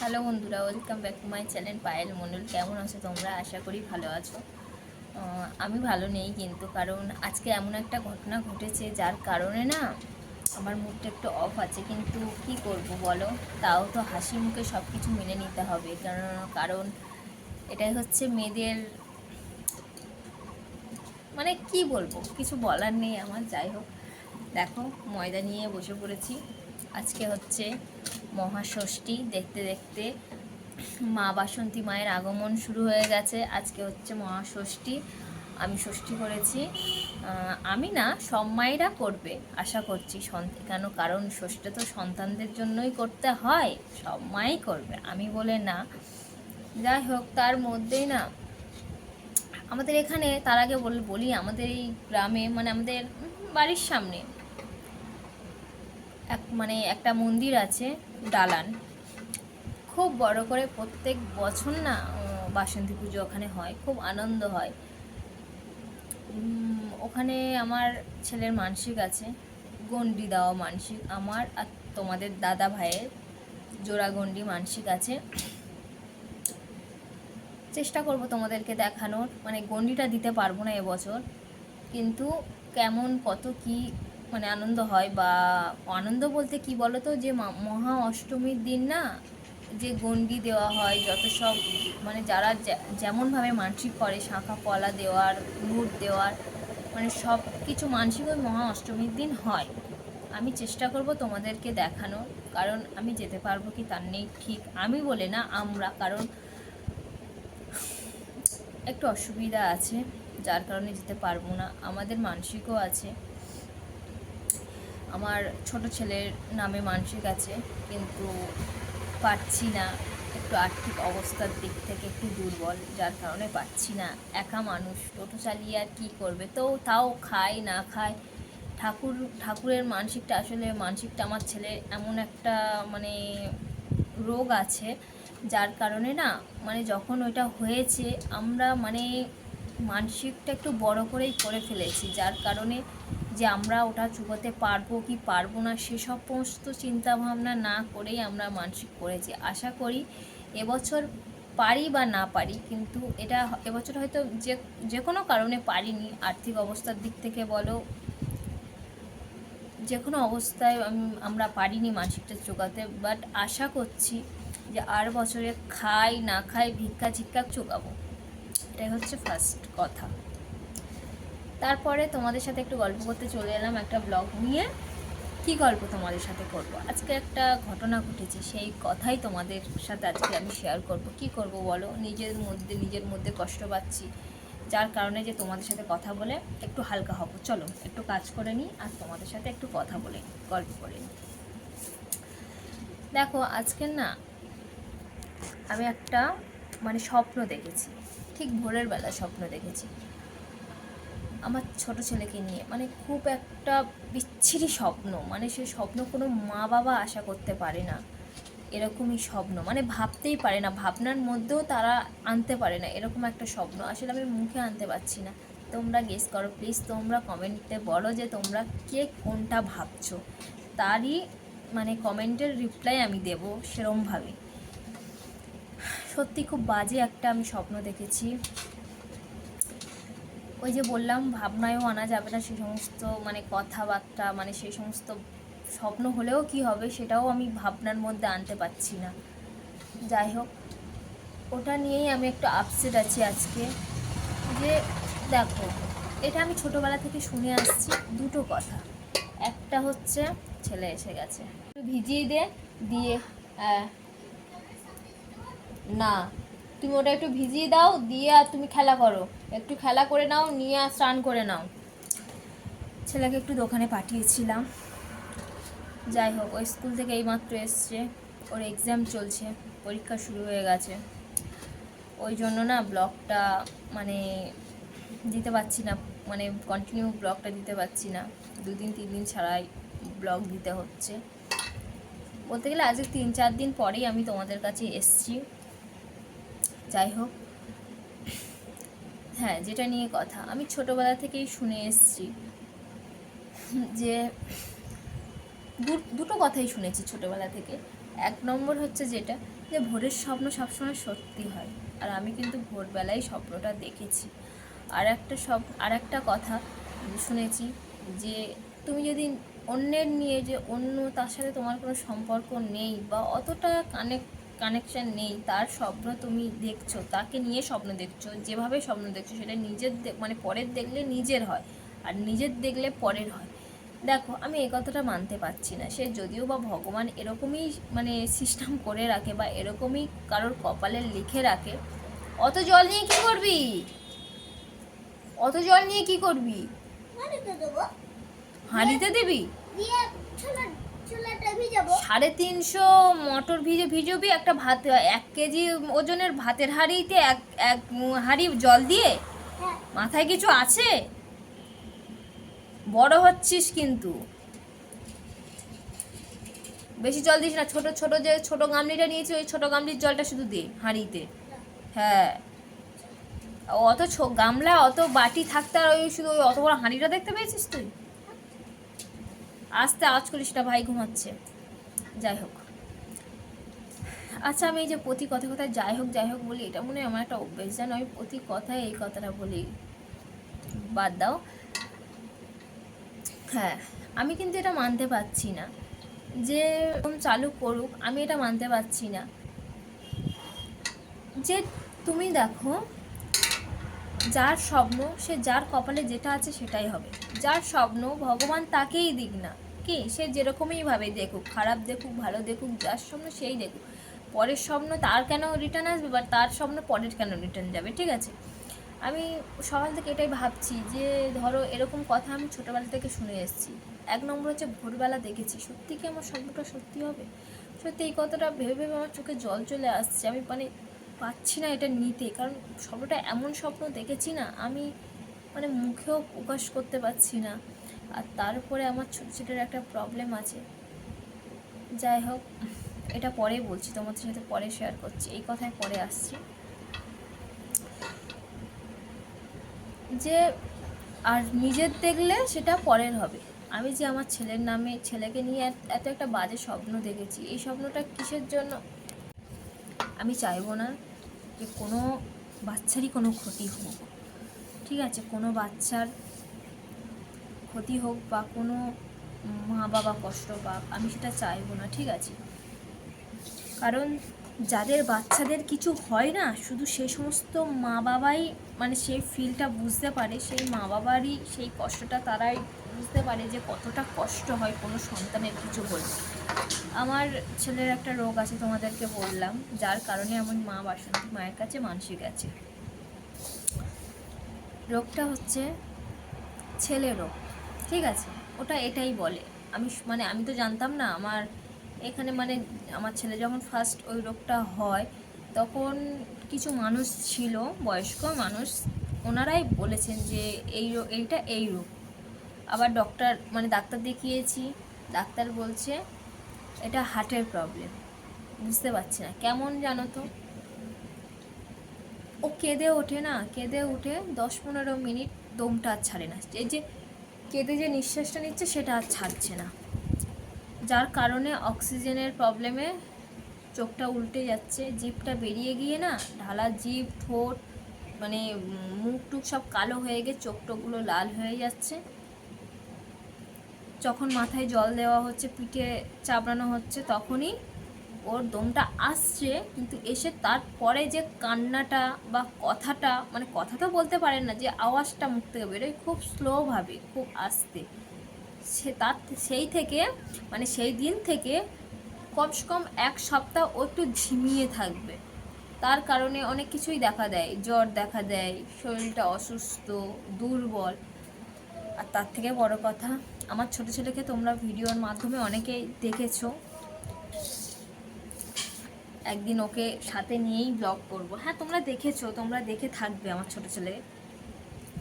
Hello বন্ধুরা, welcome back to my channel Payel Mondal কেমন আছো তোমরা? আশা করি ভালো আছো। আমি ভালো নেই কিন্তু, কারণ আজকে এমন একটা ঘটনা ঘটেছে যার কারণে না আমার মুডটা একটু অফ আছে। কিন্তু কি করব বলো? তাও তো হাসি মুখে সব কিছু মেনে নিতে হবে। কারণ কারণ এটাই হচ্ছে মেয়েদের মানে কি বলব? কিছু বলার নেই আমার, যাই হোক। দেখো, ময়দা নিয়ে বসে পড়েছি। আজকে হচ্ছে মহাষষ্ঠী। দেখতে দেখতে মা বাসন্তী মায়ের আগমন শুরু হয়ে গেছে। আজকে হচ্ছে মহাষষ্ঠী। আমি ষষ্ঠী করেছি। আমি না, সব মায়েরা করবে, আশা করছি। কেন? কারণ ষষ্ঠী তো সন্তানদের জন্যই করতে হয়। সব মাই করবে। আমি বলে না। যাই হোক, তার মধ্যেই না, আমাদের এখানে, তার আগে বলি, আমাদের এই গ্রামে মানে আমাদের বাড়ির সামনে এক মানে একটা মন্দির আছে, দালান। খুব বড় করে প্রত্যেক বছর না বাসন্তী পুজো ওখানে হয়, খুব আনন্দ হয়। ওখানে আমার ছেলের মানসিক আছে গন্ডি দেওয়া মানসিক, আমার আর তোমাদের দাদা ভাইয়ের জোড়া গন্ডি মানসিক আছে। চেষ্টা করব তোমাদেরকে দেখানোর মানে গন্ডিটা দিতে পারব না এবছর, কিন্তু কেমন, কত কি মানে আনন্দ হয় বা আনন্দ বলতে কি বলো তো যে মহা অষ্টমীর দিন না যে গন্ডি দেওয়া হয়, যত সব মানে যারা যেমনভাবে মানসিক করে, শাঁখা পলা দেওয়ার মুট দেওয়ার মানে সব কিছু মানসিক ওই মহা অষ্টমীর দিন হয়। আমি চেষ্টা করব তোমাদেরকে দেখানোর, কারণ আমি যেতে পারব কি তার নেই ঠিক আমি বলে না, আমরা, কারণ একটু অসুবিধা আছে, যার কারণে যেতে পারব না, আমাদের মানসিকও আছে। আমার ছোট ছেলের নামে মানসিক আছে কিন্তু পারছি না একটু আর্থিক অবস্থার দিক থেকে একটু দুর্বল, যার কারণে পারছি না। একা মানুষ, টোটো চালিয়ে আর কী করবে? তো তাও খায়, না খায়, ঠাকুর, ঠাকুরের মানসিকটা আসলে, মানসিকটা আমার ছেলে এমন একটা মানে রোগ আছে, যার কারণে না মানে যখন ওইটা হয়েছে, আমরা মানে মানসিকটা একটু বড় করেই করে ফেলেছি, যার কারণে যে আমরা ওটা চুকাতে পারব কি পারব না, সেসব সমস্ত চিন্তা ভাবনা না করেই আমরা মানসিক করেছি। আশা করি এবছর পারি বা না পারি, কিন্তু এটা এবছর হয়তো যে যে কোনো কারণে পারিনি। আর্থিক অবস্থার দিক থেকে বলো, যে কোনো অবস্থায় আম- আমরা পারিনি মানসিকটা চোকাতে বাট আশা করছি যে আর বছরে খাই না খাই ভিক্ষা ঝিক্ষা চোকাবো। এটাই হচ্ছে ফার্স্ট কথা। তারপরে তোমাদের সাথে একটু গল্প করতে চলে এলাম একটা ব্লগ নিয়ে। কি গল্প তোমাদের সাথে করব? আজকে একটা ঘটনা ঘটেছে, সেই কথাই তোমাদের সাথে আজকে আমি শেয়ার করব। কি করব বলো? নিজের মধ্যে নিজের মধ্যে কষ্ট পাচ্ছি। যার কারণে যে তোমাদের সাথে কথা বলে একটু হালকা হব। চলো, একটু কাজ করে নিই আর তোমাদের সাথে একটু কথা বলে গল্প করে নিই। দেখো, আজকে না আমি একটা মানে স্বপ্ন দেখেছি, ঠিক ভোরের বেলা স্বপ্ন দেখেছি। আমার ছোট ছেলেকে নিয়ে। মানে খুব একটা বিচ্ছিরি স্বপ্ন। মানে সে স্বপ্ন কোনো মা বাবা আশা করতে পারে না। এরকমই স্বপ্ন। মানে ভাবতেই পারে না। ভাবনার মধ্যেও তারা আনতে পারে না। এরকম একটা স্বপ্ন। আসলে আমি মুখে আনতে পারছি না। তোমরা গেস করো প্লিজ তোমরা কমেন্টে বলো যে তোমরা কে কোনটা ভাবছ। তারই মানে কমেন্টের রিপ্লাই আমি দেব সেরমভাবে। সত্যি খুব বাজে একটা আমি স্বপ্ন দেখেছি। ওই যে বললাম, ভাবনায়ও আনা যাবে না। সে সমস্ত মানে কথাবার্তা মানে সেই সমস্ত স্বপ্ন হলেও কি হবে সেটাও আমি ভাবনার মধ্যে আনতে পারছি না। যাই হোক, ওটা নিয়েই আমি একটু আপসেট আছি আজকে। যে দেখো, এটা আমি ছোটোবেলা থেকে শুনে আসছি দুটো কথা। একটা হচ্ছে, ছেলে এসে গেছে। ভিজিয়ে দে, দিয়ে না, তুমি ওটা একটু ভিজিয়ে দাও, দিয়ে আর তুমি খেলা করো। একটু খেলা করে নাও, নিয়ে স্নান করে নাও। ছেলেকে একটু দোকানে পাঠিয়েছিলাম। যাই হোক ওই স্কুল থেকে এইমাত্র এসছে। ওর এক্সাম চলছে, পরীক্ষা শুরু হয়ে গেছে। ওই জন্য না ব্লগটা মানে দিতে পারছি না মানে কন্টিনিউ ব্লগটা দিতে পারছি না। দুদিন তিন দিন ছাড়াই ব্লগ দিতে হচ্ছে। বলতে গেলে আজকে তিন, চার দিন পরেই আমি তোমাদের কাছে এসছি। যাই হোক হ্যাঁ যেটা নিয়ে কথা। আমি ছোটোবেলা থেকেই শুনে এসছি যে দুটো কথাই শুনেছি ছোটোবেলা থেকে। এক নম্বর হচ্ছে যেটা যে ভোরের স্বপ্ন সবসময় সত্যি হয়, আর আমি কিন্তু ভোরবেলায় স্বপ্নটা দেখেছি। আর একটা সব, আর একটা কথা শুনেছি যে তুমি যদি অন্যের নিয়ে যে অন্য তার সাথে তোমার কোনো সম্পর্ক নেই বা অতটা কানেক্ট কানেকশান নেই তার স্বপ্ন তুমি দেখছ তাকে নিয়ে স্বপ্ন দেখছ যেভাবে স্বপ্ন দেখছ সেটা নিজের মানে পরের দেখলে নিজের হয় আর নিজের দেখলে পরের হয়। দেখো আমি এই কথাটা মানতে পারছি না। সে যদিও বা ভগবান এরকমই মানে সিস্টেম করে রাখে বা এরকমই কারোর কপালে লিখে রাখে অত জল নিয়ে কি করবি? অত জল নিয়ে কি করবি? হাঁড়িতে দেবো। সাড়ে তিনশো মটর ভিজে ভিজবি একটা ভাত এক কেজি ওজনের ভাতের হাঁড়িতে এক এক হাঁড়ি জল দিয়ে? হ্যাঁ। মাথায় কিছু আছে? বড় হচ্ছিস কিন্তু। বেশি জল দিস না ছোট ছোট যে ছোট গামলিটা নিয়েছি ওই ছোট গামলির জলটা শুধু দে হাঁড়িতে। হ্যাঁ। অত গামলা অত বাটি থাকতে আর ওই শুধু ওই অত বড় হাঁড়িটা দেখতে পেয়েছিস তুই? আস্তে আওয়াজ করিস না ভাই ঘুমাচ্ছে। যাই হোক। আচ্ছা আমি এই যে প্রতি কথা কথায় যাই হোক যাই হোক বলি, এটা মনে হয় আমার একটা অভ্যেস জানো আমি প্রতি কথায় এই কথাটা বলি। বাদ দাও। হ্যাঁ আমি কিন্তু এটা মানতে পারছি না যে এরকম চালু করুক, আমি এটা মানতে পারছি না। যে তুমি দেখো, যার স্বপ্ন, সে যার কপালে যেটা আছে সেটাই হবে। যার স্বপ্ন ভগবান তাকেই দিক না। কি? সে যেরকমই ভাবে দেখুক, খারাপ দেখুক, ভালো দেখুক, যার স্বপ্ন সেই দেখুক। পরের স্বপ্ন তার কেন রিটার্ন আসবে বা তার স্বপ্ন পরের কেন রিটার্ন যাবে, ঠিক আছে? আমি সকাল থেকে এটাই ভাবছি যে, ধরো এরকম কথা আমি ছোটোবেলা থেকে শুনে এসেছি। এক নম্বর হচ্ছে ভোরবেলা দেখেছি। সত্যি কি আমার স্বপ্নটা সত্যি হবে? সত্যি এই কথাটা ভেবে ভেবে আমার চোখে জল চলে আসছে। আমি মানে পাচ্ছি না এটা নিতে। কারণ স্বপ্নটা এমন স্বপ্ন দেখেছি না, আমি মানে মুখেও প্রকাশ করতে পারছি না। আর তারপরে আমার ছোটো ছোটোর একটা প্রবলেম আছে। যাই হোক, এটা পরে বলছি, তোমাদের সাথে পরে শেয়ার করছি, এই কথায় পরে আসছি। যে, আর নিজের দেখলে সেটা পরের হবে। আমি যে আমার ছেলের নামে, ছেলেকে নিয়ে এত- একটা বাজে স্বপ্ন দেখেছি, এই স্বপ্নটা কিসের জন্য? আমি চাইব না যে কোনো বাচ্চারই কোনো ক্ষতি হোক। ঠিক আছে, কোনো বাচ্চার ক্ষতি হোক বা কোনো মা বাবা কষ্ট পাক, আমি সেটা চাইব না, ঠিক আছে? কারণ যাদের বাচ্চাদের কিছু হয় না, শুধু সেই সমস্ত মা বাবাই মানে সেই ফিলটা বুঝতে পারে, সেই মা বাবারই সেই কষ্টটা তারাই বুঝতে পারে যে কতটা কষ্ট হয় কোনো সন্তানের কিছু হলে আমার ছেলের একটা রোগ আছে তোমাদেরকে বললাম, যার কারণে আমার মা বাসন্তী মায়ের কাছে মানসিক আছে। রোগটা হচ্ছে ছেলে রোগ। ঠিক আছে, ওটা এটাই বলে। আমি মানে আমি তো জানতাম না, আমার এখানে মানে আমার ছেলে যখন ফার্স্ট ওই রোগটা হয়, তখন কিছু মানুষ ছিল, বয়স্ক মানুষ, ওনারাই বলেছেন যে এই রোগ এইটা এই রোগ। আবার ডক্টর মানে ডাক্তার দেখিয়েছি, ডাক্তার বলছে এটা হার্টের প্রবলেম বুঝতে পারছি না, কেমন জানো তো? ও কেঁদে ওঠে না, কেঁদে উঠে দশ পনেরো মিনিট দমটা আর ছাড়ে না। এই যে কেঁদে যে নিঃশ্বাসটা নিচ্ছে, সেটা আর ছাড়ছে না। যার কারণে অক্সিজেনের প্রবলেমে চোখটা উল্টে যাচ্ছে, জিভটা বেরিয়ে গিয়ে না ঢালা জিপ ঠোঁট মানে মুখ টুক সব কালো হয়ে গিয়ে চোখ টোকগুলো লাল হয়ে যাচ্ছে। যখন মাথায় জল দেওয়া হচ্ছে, পিঠে চাপড়ানো হচ্ছে, তখনই ওর দমটা আসছে, কিন্তু এসে তারপরে যে কান্নাটা বা কথাটা মানে কথা তো বলতে পারেন না, যে আওয়াজটা মুখ থেকে বেরোয় খুব স্লোভাবে খুব আস্তে। সে তার সেই থেকে মানে সেই দিন থেকে কমসে কম এক সপ্তাহ ও একটু ঝিমিয়ে থাকবে। তার কারণে অনেক কিছুই দেখা দেয়, জ্বর দেখা দেয়, শরীরটা অসুস্থ, দুর্বল। আর তার থেকে বড় কথা, আমার ছোট ছেলেকে তোমরা ভিডিওর মাধ্যমে অনেকেই দেখেছ। একদিন ওকে সাথে নিয়েই ব্লগ করব। হ্যাঁ তোমরা দেখেছ, তোমরা দেখে থাকবে আমার ছোট ছেলে।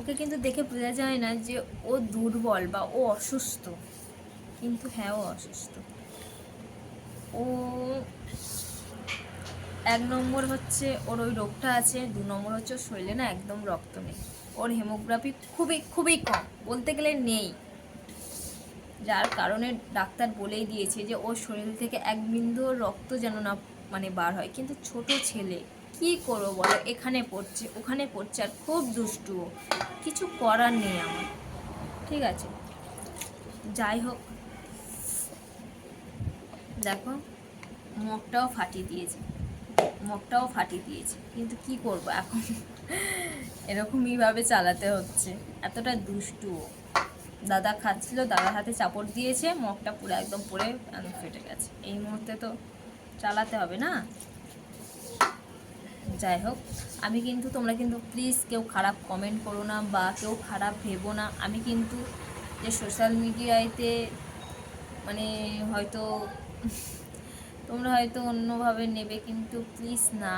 ওকে কিন্তু দেখে বোঝা যায় না যে ও দুর্বল বা ও অসুস্থ। কিন্তু হ্যাঁ ও অসুস্থ। ও এক নম্বর হচ্ছে ওর ওই রোগটা আছে, দু নম্বর হচ্ছে শরীরে না একদম রক্ত নেই। ওর হেমোগ্রাফি খুবই খুবই কম, বলতে গেলে নেই। যার কারণে ডাক্তার বলেই দিয়েছে যে ওর শরীর থেকে এক বিন্দু রক্ত যেন না মানে বার হয়। কিন্তু ছোট ছেলে কি করব বলো? এখানে পড়ছে, ওখানে পড়ছে আর খুব দুষ্টু। কিছু করার নেই আমার। ঠিক আছে? যাই হোক। দেখো, মগটাও ফাটিয়ে দিয়েছে। মগটাও ফাটিয়ে দিয়েছে। কিন্তু কি করব এখন? এরকমইভাবে চালাতে হচ্ছে। এতটা দুষ্টু। দাদা খাচ্ছিল, দাদার হাতে চাপড় দিয়েছে, মগটা পুরো একদম পরে ফেটে গেছে। এই মুহূর্তে তো চালাতে হবে না? যাই হোক, আমি কিন্তু, তোমরা কিন্তু প্লিজ কেউ খারাপ কমেন্ট করো না বা কেউ খারাপ ভেবো না। আমি কিন্তু যে সোশ্যাল মিডিয়াতে মানে হয়তো, তোমরা হয়তো অন্যভাবে নেবে, কিন্তু প্লিজ না।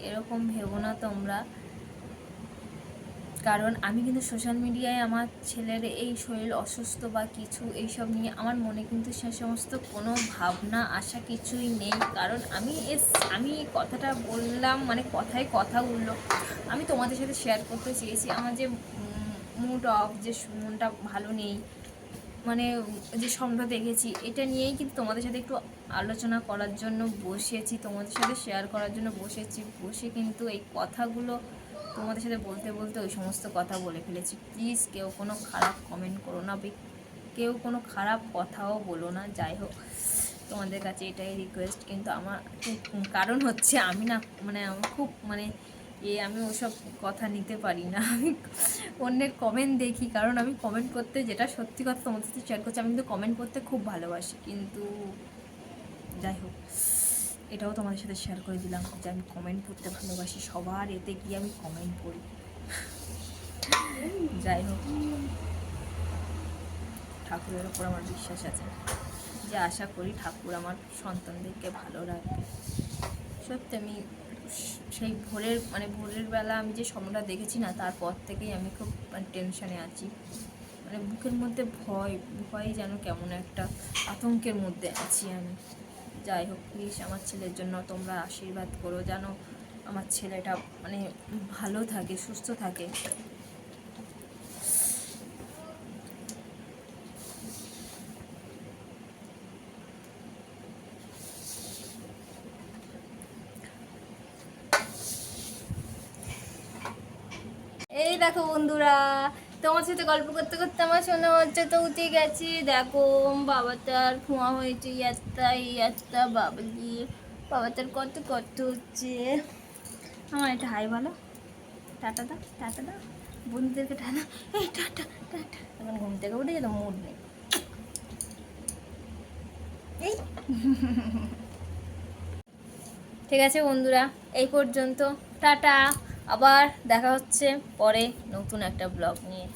এরকম ভেবো না তোমরা। কারণ আমি কিন্তু সোশ্যাল মিডিয়ায় আমার ছেলের এই শরীর অসুস্থ বা কিছু এইসব নিয়ে আমার মনে কিন্তু সে সমস্ত কোনো ভাবনা, আশা কিছুই নেই। কারণ আমি এস, আমি কথাটা বললাম মানে কথায় কথা উঠল আমি তোমাদের সাথে শেয়ার করতে চেয়েছি। আমার যে মুড অফ যে মনটা ভালো নেই মানে যে স্বপ্নটা দেখেছি, এটা নিয়েই কিন্তু তোমাদের সাথে একটু আলোচনা করার জন্য বসেছি, তোমাদের সাথে শেয়ার করার জন্য বসেছি। বসে কিন্তু এই কথাগুলো তোমাদের সাথে বলতে বলতে ওই সমস্ত কথা বলে ফেলেছি। প্লিজ কেউ কোনো খারাপ কমেন্ট করো না কেউ কোনো খারাপ কথাও বলো না। যাই হোক, তোমাদের কাছে এটাই রিকোয়েস্ট কিন্তু আমার কারণ হচ্ছে আমি না মানে আমার খুব মানে এ আমি ওসব কথা নিতে পারি না। আমি অন্যের কমেন্ট দেখি, কারণ আমি কমেন্ট করতে যেটা সত্যি কথা তোমাদের সাথে শেয়ার করছি, আমি কিন্তু কমেন্ট করতে খুব ভালোবাসি। কিন্তু যাই হোক। এটাও তোমাদের সাথে শেয়ার করে দিলাম যে আমি কমেন্ট করতে ভালোবাসি সবার, এতে গিয়ে আমি কমেন্ট করি যাই হোক। ঠাকুরের ওপর আমার বিশ্বাস আছে। যে আশা করি ঠাকুর আমার সন্তানদেরকে ভালো রাখবে। সত্যি আমি সেই ভোরের মানে ভোরের বেলা আমি যে স্বপ্নটা দেখেছি না, তারপর থেকেই আমি খুব মানে টেনশানে আছি। মানে বুকের মধ্যে ভয় ভয় যেন কেমন একটা আতঙ্কের মধ্যে আছি আমি। যাই হোক প্লিজ আমার ছেলের জন্য তোমরা আশীর্বাদ করো যেন আমার ছেলেটা মানে ভালো থাকে, সুস্থ থাকে এই দেখো বন্ধুরা তোমার সাথে গল্প করতে করতে আমার শোনা হচ্ছে তো উঠে গেছি। দেখো বাবা তার খোঁয়া হয়েছে, এই একটা এই একটা, বাবা তার কত কষ্ট হচ্ছে। আমার একটা হাই ভালো টাটা দা টাটা দা বন্ধুদেরকে টাটা এই টাটা টাটা। এখন ঘুম থেকে উঠে যেত মুড নেই। এই। ঠিক আছে বন্ধুরা, এই পর্যন্ত। টাটা। আবার দেখা হচ্ছে পরে নতুন একটা ব্লগ নিয়ে।